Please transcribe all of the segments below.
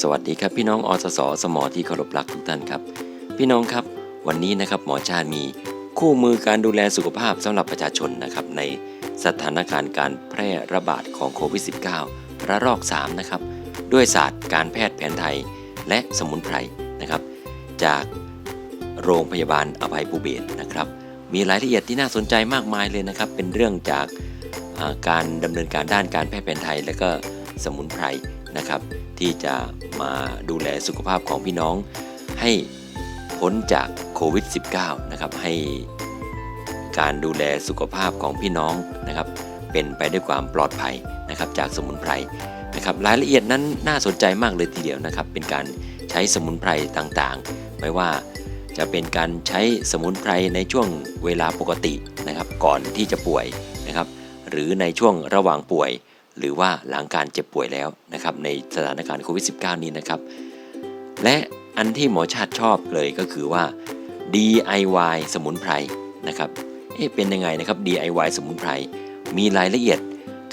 สวัสดีครับพี่น้องอสสสมอที่เคารพรักทุกท่านครับ พี่น้องครับวันนี้นะครับหมอชาติมีคู่มือการดูแลสุขภาพสำหรับประชาชนนะครับในสถานการณ์การแพร่ระบาดของโควิด -19 ระลอก 3 นะครับ ด้วยศาสตร์การแพทย์แผนไทยและสมุนไพรนะครับ จากโรงพยาบาลอภัยภูเบศนะครับ มีรายละเอียดที่น่าสนใจมากมายเลยนะครับ เป็นเรื่องจากการดำเนินการด้านการแพทย์แผนไทย และก็ สมุนไพรนะครับ ที่จะมาดูแลสุขภาพของพี่น้อง ให้พ้นจากโควิด -19 นะครับให้การดูแลสุขภาพของพี่น้องนะครับ เป็นไปด้วยความปลอดภัยนะครับจากสมุนไพรนะครับรายละเอียดนั้นน่าสนใจมากเลยทีเดียวนะครับ เป็นการใช้สมุนไพรต่างๆ ไม่ว่าจะเป็นการใช้สมุนไพรในช่วงเวลาปกตินะครับ ก่อนที่จะป่วยนะครับ หรือในช่วงระหว่างป่วย หรือว่าหลังการเจ็บป่วยแล้วนะครับในสถานการณ์โควิด -19 นี้นะครับ และอันที่หมอชาติชอบเลยก็คือว่า DIY สมุนไพรนะครับเอ๊ะเป็นยังไงนะครับ DIY สมุนไพร มีรายละเอียด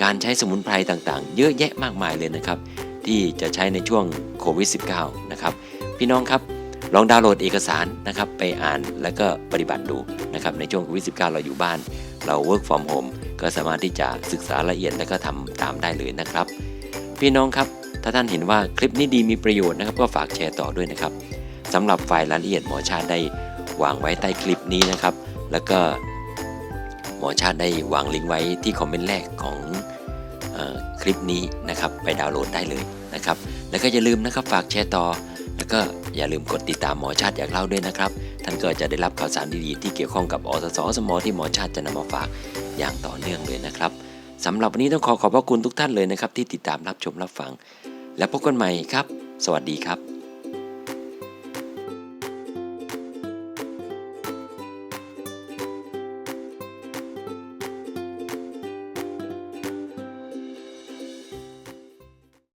การใช้สมุนไพรต่างๆ เยอะแยะมากมายเลยนะครับ ที่จะใช้ในช่วงโควิด -19 นะครับพี่น้องครับลองดาวน์โหลดเอกสารนะครับไปอ่านแล้วก็ปฏิบัติดูนะครับในช่วงโควิด -19 เราอยู่บ้าน เรา work from home ก็สามารถที่จะศึกษาละเอียดและก็ทำตามได้เลยนะครับ พี่น้องครับ ถ้าท่านเห็นว่าคลิปนี้ดีมีประโยชน์นะครับ ก็ฝากแชร์ต่อด้วยนะครับสำหรับไฟล์รายละเอียดหมอชาติได้วางไว้ใต้คลิปนี้นะครับ แล้วก็หมอชาติได้วางลิงก์ไว้ที่คอมเมนต์แรกของออคลิปนี้นะครับไปดาวน์โหลดได้เลยนะครับ แล้วก็อย่าลืมนะครับฝากแชร์ต่อ แล้วก็อย่าลืมกดติดตามหมอชาติอยากเล่าด้วยนะครับ ท่านก็จะได้รับข่าวสารดีๆที่เกี่ยวข้องกับอสสสมอที่หมอชาติจะนำมาฝาก อย่างต่อเนื่องเลยนะครับสำหรับวันนี้ต้องขอขอบพระคุณทุกท่านเลยนะครับ ที่ติดตามรับชมรับฟัง และพบกันใหม่ครับ สวัสดีครับ